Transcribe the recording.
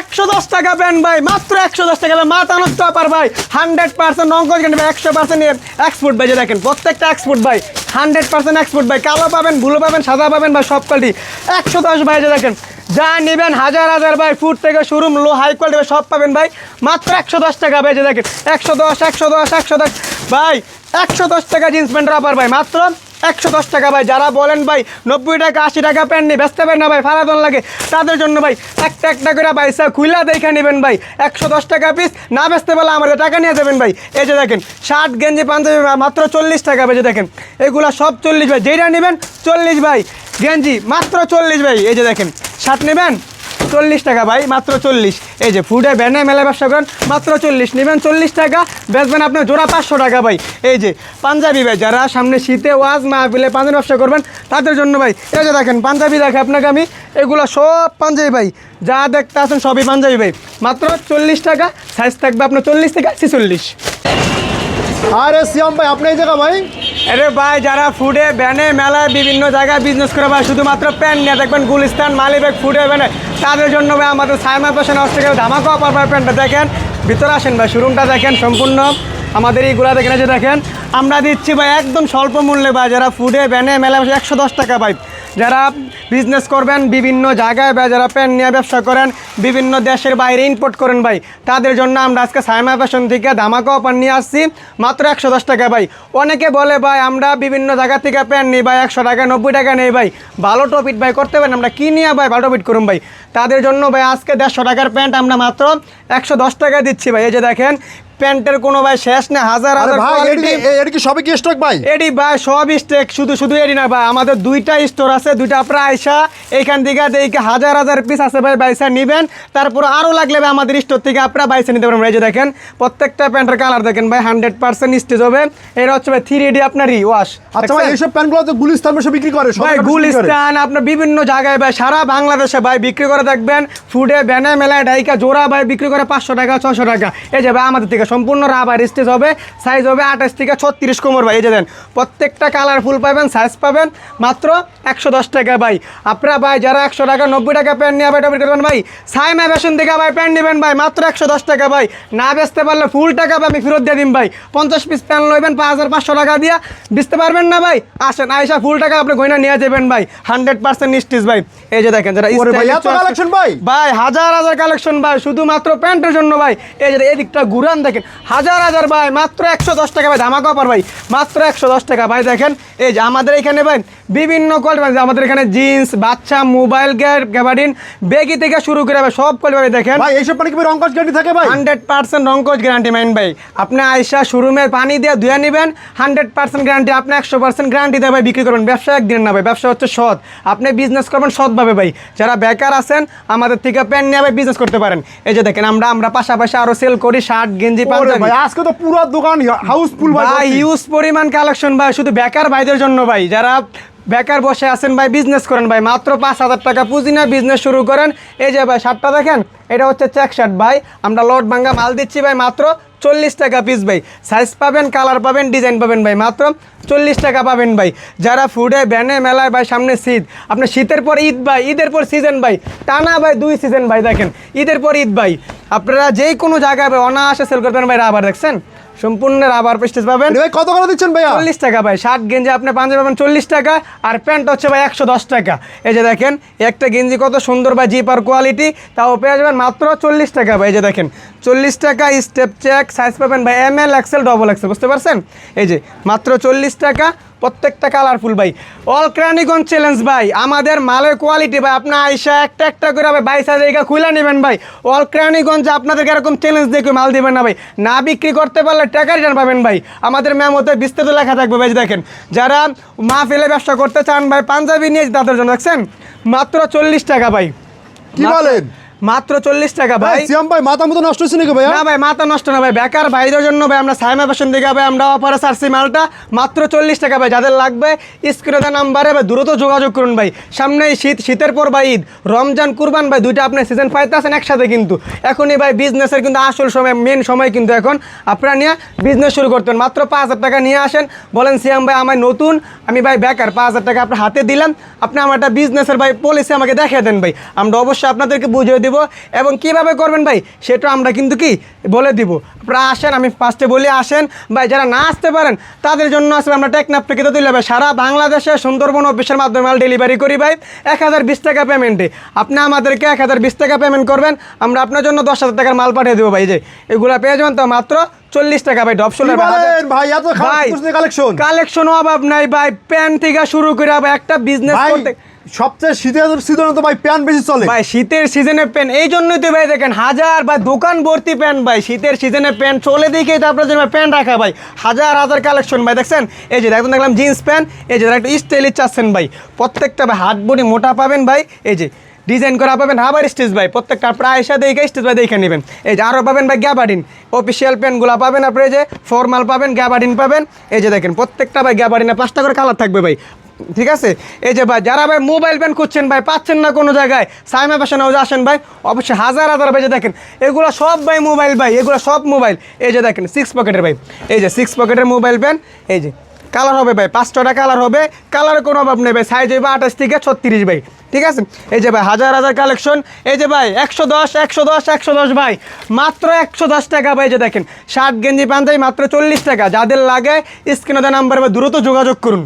একশো দশ টাকা প্যান্ট ভাই, মাত্র একশো দশ টাকা নষ্ট অফার ভাই, হান্ড্রেড পার্সেন্ট অঙ্কজ কেন ভাই, একশো পার্সেন্ট এক্সপোর্ট ভাই, যে দেখেন, প্রত্যেকটা এক্সপোর্ট ভাই, হান্ড্রেড পার্সেন্ট এক্সপোর্ট ভাই, কালো পাবেন ব্লু পাবেন, সাদা পাবেন ভাই, সব কোয়ালিটি একশো দশ ভাই, যে দেখেন, যা নেবেন হাজার হাজার ভাই ফুট থেকে শুরু লো হাই কোয়ালিটি সব পাবেন ভাই, মাত্র একশো দশ টাকা ভাই, যে দেখেন, একশো দশ একশো দশ একশো দশ। ভাই, একশো দশ টাকা জিন্স প্যান্ট রাবার ভাই, মাত্র একশো দশ টাকা ভাই, যারা বলেন ভাই, নব্বই টাকা, আশি টাকা প্যান্ট নিয়ে পারেন না ভাই ফালাদন লাগে। তাদের জন্য ভাই, একটা একটা করে পয়সা খুইলা দেখে নেবেন ভাই। একশো দশ টাকা পিস না বেচতে পারলে আমাদের টাকা নিয়ে যাবেন ভাই। এই যে দেখেন শার্ট গেঞ্জি পাঞ্জাবি মাত্র চল্লিশ টাকা যে দেখেন, এগুলো সব চল্লিশ ভাই যেটা নেবেন চল্লিশ ভাই। গেঞ্জি মাত্র চল্লিশ ভাই, এই যে দেখেন, শার্ট নেবেন? চল্লিশ টাকা ভাই, মাত্র চল্লিশ। এই যে ফুডে, ব্যানে মেলা ব্যবসা করেন, মাত্র চল্লিশ। নেবেন চল্লিশ টাকা, বেচবেন আপনার জোড়া পাঁচশো টাকা ভাই। এই যে পাঞ্জাবি ভাই, যারা সামনে শীতে ওয়াজ মাহফিলে পাঞ্জাবি ব্যবসা করবেন, তাদের জন্য ভাই, এই যে দেখেন পাঞ্জাবি দেখে আপনাকে আমি, এগুলো সব পাঞ্জাবি ভাই, যা দেখতে আছেন সবই পাঞ্জাবি ভাই। মাত্র চল্লিশ টাকা সাইজ থাকবে আপনার চল্লিশ থেকে ছেচল্লিশ। আরে সিয়াম ভাই, আপনি এই জায়গা ভাই? আরে ভাই, যারা ফুডে ব্যানে মেলায় বিভিন্ন জায়গায় বিজনেস করে ভাই, শুধুমাত্র প্যান্ট নিয়ে দেখবেন গুলিস্তান, মালিবেগ ফুডে ব্যানে তাদের জন্য ভাই, আমাদের সাইমা পেশন হাউস থেকে ধামাকা অপার ভাই প্যান্টটা দেখেন। ভিতরে আসেন ভাই শোরুমটা দেখেন সম্পূর্ণ। আমাদের এইগুলা দেখেন যে দেখেন। আমরা দিচ্ছি ভাই, একদম স্বল্প মূল্যে ভাই, যারা ফুডে ব্যানে মেলায় একশো দশ টাকা ভাই। যারা বিজনেস করবেন, বিভিন্ন জায়গায় বা যারা প্যান্ট নিয়ে ব্যবসা করেন, বিভিন্ন দেশের বাইরে ইম্পোর্ট করেন ভাই, তাদের জন্য আমরা আজকে সাইমা ফ্যাশন থেকে ধামাকা অফার নিয়ে আসছি। মাত্র একশো দশ টাকা ভাই। অনেকে বলে ভাই, আমরা বিভিন্ন জায়গা থেকে প্যান্ট নিই ভাই, একশো টাকা, নব্বই টাকা নেই ভাই। ভালো টপিট ভাই, করতে পারেন, আমরা কী নিয়ে ভাই ভালো টপিট করুন ভাই? তাদের জন্য ভাই, আজকে দেড়শো টাকার প্যান্ট আমরা মাত্র একশো দশ টাকা দিচ্ছি ভাই। এই যে দেখেন প্যান্টের কোনো ভাই শেষ নেই হাজার হাজার ভাই কোয়ালিটি এটি- কি সবই কি স্টক ভাই? এডি ভাই সব স্টেক শুধু শুধু এডি না ভাই। আমাদের দুইটা স্টোর আছে দুইটা আপনারা আইসা এইখান থেকে দেখে হাজার হাজার পিস আছে ভাই বাইসা নিবেন। তারপর আরও লাগলে ভাই আমাদের স্টোর থেকে আপনারা বাইসা নিতে পারবেন। এই যে দেখেন প্রত্যেকটা প্যান্টের কালার দেখেন ভাই হান্ড্রেড পার্সেন্ট স্টেজ হবে। এটা হচ্ছে ভাই থ্রি এডি আপনার ওয়াশ আচ্ছা ভাই এইসব প্যান্টগুলো তো গুলিস্তান বসে বিক্রি করে ভাই গুলিস্তান আপনার বিভিন্ন জায়গায় ভাই সারা বাংলাদেশে ভাই বিক্রি করে দেখবেন। ফুডে ব্যানে মেলায় ডাইকা জোড়া ভাই বিক্রি করে পাঁচশো টাকা ছশো টাকা। এই যে ভাই আমাদের থেকে সম্পূর্ণ রাবার স্টেজ হবে সাইজ হবে আঠাশ থেকে ছত্রিশ কোমর ভাই। এই যে দেন, প্রত্যেকটা কালারফুল পাবেন সাইজ পাবেন মাত্র একশো দশ টাকা ভাই। আপনারা ভাই, যারা একশো টাকা, নব্বই টাকা প্যান্ট নিয়ে টপিক করবেন ভাই সাইমা ফ্যাশন থেকে ভাই প্যান্ট নেবেন ভাই, মাত্র একশো দশ টাকা ভাই। না বেচতে পারলে ফুল টাকা আমি ফেরত দিয়ে দিন ভাই। পঞ্চাশ পিস প্যান্ট লইবেন, পাঁচ হাজার পাঁচশো টাকা দিয়া। বেচতে পারবেন না ভাই? আসেন, আইসা ফুল টাকা আপনি গয়না নিয়ে যাবেন ভাই। হান্ড্রেড পার্সেন্ট নিশ্চিত ভাই। এই যে দেখেন যারা collection ভাই? ভাই হাজার হাজার কালেকশন ভাই শুধুমাত্র প্যান্টের জন্য ভাই এই যে এদিকটা ঘুরান দেখেন হাজার হাজার ভাই মাত্র একশো দশ টাকা ভাই ধামাকা অফার ভাই মাত্র একশো দশ টাকা ভাই দেখেন এই যে আমাদের এখানে ভাই বিভিন্ন কোয়ালিটি আমাদের এখানে জিন্স বাচ্চা মোবাইল গ্যাবাডিন বেগি থেকে শুরু করে সব কোয়ালিটি দেখেন। ভাই এইসব পানি কি ভাই রঙ্কজ গ্যারান্টি থাকে ভাই? হান্ড্রেড পার্সেন্ট রঙ্কজ গ্যারান্টি মাইন ভাই। আপনি আইসা শোরুমে পানি দিয়ে ধুয়ে নেবেন হান্ড্রেড পার্সেন্ট গ্যারান্টি আপনি একশো পার্সেন্ট গ্যারান্টি ভাই বিক্রি করবেন। ব্যবসা একদিন না ভাই ব্যবসা হচ্ছে সৎ। আপনি বিজনেস করবেন সৎভাবে ভাই। যারা বেকার আছেন আমাদের থেকে প্যান নিয়ে ভাই বিজনেস করতে পারেন। এই যে দেখেন আমরা আমরা পাশাপাশি আরও সেল করি শার্ট গেঞ্জি পাঞ্জাবি। ভাই আজকে তো পুরো দোকান হাউসফুল ভাই ইউজ পরিমাণ কালেকশন ভাই শুধু বেকার ভাইদের জন্য ভাই। যারা বেকার বসে আছেন ভাই বিজনেস করেন ভাই। মাত্র পাঁচ হাজার টাকা পুঁজি না বিজনেস শুরু করেন। এই যে ভাই, শার্টটা দেখেন, এটা হচ্ছে চেক শার্ট ভাই। আমরা লট ভাঙ্গা মাল দিচ্ছি ভাই, মাত্র চল্লিশ টাকা পিস ভাই। সাইজ পাবেন কালার পাবেন ডিজাইন পাবেন ভাই, মাত্র চল্লিশ টাকা পাবেন ভাই। যারা ফুডে ব্যানে মেলায় ভাই, সামনে শীত আপনার শীতের পর ঈদ ভাই, ঈদের পর সিজন ভাই, টানা ভাই দুই সিজন ভাই দেখেন, ঈদের পর ঈদ ভাই। আপনারা যেই কোনো জায়গায় ভাই, অনায়াসে সেল করবেন ভাই, রাবার, দেখছেন? সম্পূর্ণ রাবার পেস্টেজ পাবেন। ভাই কত করে দিচ্ছেন ভাই চল্লিশ টাকা ভাই শার্ট গেঞ্জি আপনি পাঞ্জাবি পাবেন চল্লিশ টাকা আর প্যান্ট হচ্ছে ভাই একশো দশ টাকা। এই যে দেখেন একটা গেঞ্জি কত সুন্দর ভাই জিপার কোয়ালিটি তাও পেয়ে যাবেন মাত্র চল্লিশ টাকা ভাই এই যে দেখেন। চল্লিশ টাকা স্টেপ চেক সাইজ পাবেন ভাই M L XL double XL বুঝতে পারছেন? এই যে মাত্র চল্লিশ টাকা প্রত্যেকটা কালারফুল ভাই। অল ক্রানিগঞ্জ চ্যালেঞ্জ ভাই আমাদের মালের কোয়ালিটি ভাই আপনার আইসা একটা একটা করে ভাই বাইশ হাজার এগা খুলে নেবেন ভাই। অল ক্রানিগঞ্জে আপনাদেরকে এরকম চ্যালেঞ্জ দেখে মাল দিবেন না ভাই। না বিক্রি করতে পারলে টাকা রিটার্ন পাবেন ভাই। আমাদের ম্যামতে বিস্তারিত লেখা থাকবে ভাই দেখেন। যারা মা ফেলে ব্যবসা করতে চান ভাই পাঞ্জাবি নিয়ে তাদের জন্য দেখছেন? মাত্র চল্লিশ টাকা ভাই। কি বলেন? মাত্র চল্লিশ টাকা ভাই। ভাই সিয়াম ভাই মাথা মতো নষ্ট হচ্ছে নাকি ভাইয়া? না ভাই মাথা নষ্ট না ভাই বেকার ভাইদের জন্য ভাই আমরা সাইমা ফ্যাশন থেকে ভাই আমরা অফারে ছাড়ছি মালটা। মাত্র চল্লিশ টাকা ভাই যাদের লাগবে স্ক্রিনে নাম্বারে ভাই দ্রুত যোগাযোগ করুন ভাই। সামনে শীত শীতের পর ভাই ঈদ রমজান কুরবান ভাই দুইটা আপনার সিজন পাইতে আছেন একসাথে কিন্তু। এখনই ভাই বিজনেসের কিন্তু আসল সময় মেন সময় কিন্তু এখন। আপনারা নিয়ে বিজনেস শুরু করতেন মাত্র পাঁচ হাজার টাকা নিয়ে আসেন। বলেন সিয়াম ভাই আমার নতুন আমি ভাই বেকার পাঁচ হাজার টাকা আপনার হাতে দিলাম। আপনি আমার একটা বিজনেসের ভাই পলিসি আমাকে দেখিয়ে দেন ভাই। আমরা অবশ্যই আপনাদেরকে বুঝিয়ে দিব দিব এবং কীভাবে করবেন ভাই সেটা আমরা কিন্তু কি বলে দিব। আপনারা আসেন আমি ফার্স্টে বলি আসেন। ভাই যারা না আসতে পারেন তাদের জন্য আসলে আমরা টেকনাপ থেকে তো তুলে ভাই সারা বাংলাদেশে সুন্দরবন অফিসের মাধ্যমে মাল ডেলিভারি করি ভাই। এক হাজার বিশ টাকা পেমেন্টে আপনি আমাদেরকে এক হাজার বিশ টাকা পেমেন্ট করবেন আমরা আপনার জন্য দশ হাজার টাকার মাল পাঠিয়ে দেবো ভাই। যে এগুলা পেয়ে যাবেন তো মাত্র চল্লিশ টাকা ভাই ডপ কি ভাই এত কালেকশন কালেকশন অভাব নাই ভাই প্যান থেকে শুরু করে একটা বিজনেস করতে সবচেয়ে শীতের সিজনে তো ভাই প্যান বেশি চলে। ভাই, শীতের সিজনে প্যান এই জন্যই তো ভাই দেখেন, হাজার বা দোকান ভর্তি প্যান ভাই, শীতের সিজনে প্যান্ট চলে দিকেই তো আপনার জন্য প্যান্ট রাখা ভাই, হাজার হাজার কালেকশন ভাই, দেখছেন? এই যে দেখুন, দেখলাম জিন্স প্যান্ট এই যে একটা স্টাইলিশ চাচ্ছেন ভাই, প্রত্যেকটা ভাই হাত বডি মোটা পাবেন ভাই, এই যে ডিজাইন করা পাবেন হাবার স্টেজ ভাই, প্রত্যেকটা প্রায় সাথে দেখে স্টেজ ভাই দেখে নেবেন। এই যে আরও পাবেন ভাই গ্যাবাডিন অফিসিয়াল প্যান্টগুলো পাবেন আপনি যে ফর্মাল পাবেন গ্যাবাডিন পাবেন, এই যে দেখেন, প্রত্যেকটা ভাই গ্যাবাডিনে পাঁচটা করে কালার থাকবে ভাই ঠিক আছে? এই যে ভাই, যারা ভাই মোবাইল ব্যান্ড করছেন ভাই, পাচ্ছেন না কোনো জায়গায়, সাইমা ফ্যাশন হাউসে আসেন ভাই, অবশ্যই হাজার হাজার ভাই যে দেখেন, এগুলো সব ভাই মোবাইল ভাই, এগুলো সব মোবাইল এই যে দেখেন সিক্স পকেটের ভাই, এই যে সিক্স পকেটের মোবাইল প্যান এই যে কালার হবে ভাই পাঁচ ছটা কালার হবে কালারের কোনো অভাব নেই ভাই সাইজ হবে আঠাশ থেকে ছত্রিশ ভাই, ঠিক আছে? এই যে ভাই, হাজার হাজার কালেকশন এই যে ভাই, একশো দশ একশো দশ একশো দশ ভাই, মাত্র একশো দশ টাকা ভাই যে দেখেন, ষাট গেঞ্জি পাঞ্জাবি মাত্র চল্লিশ টাকা, যাদের লাগে স্ক্রিনে নাম্বার বা দ্রুত যোগাযোগ করুন।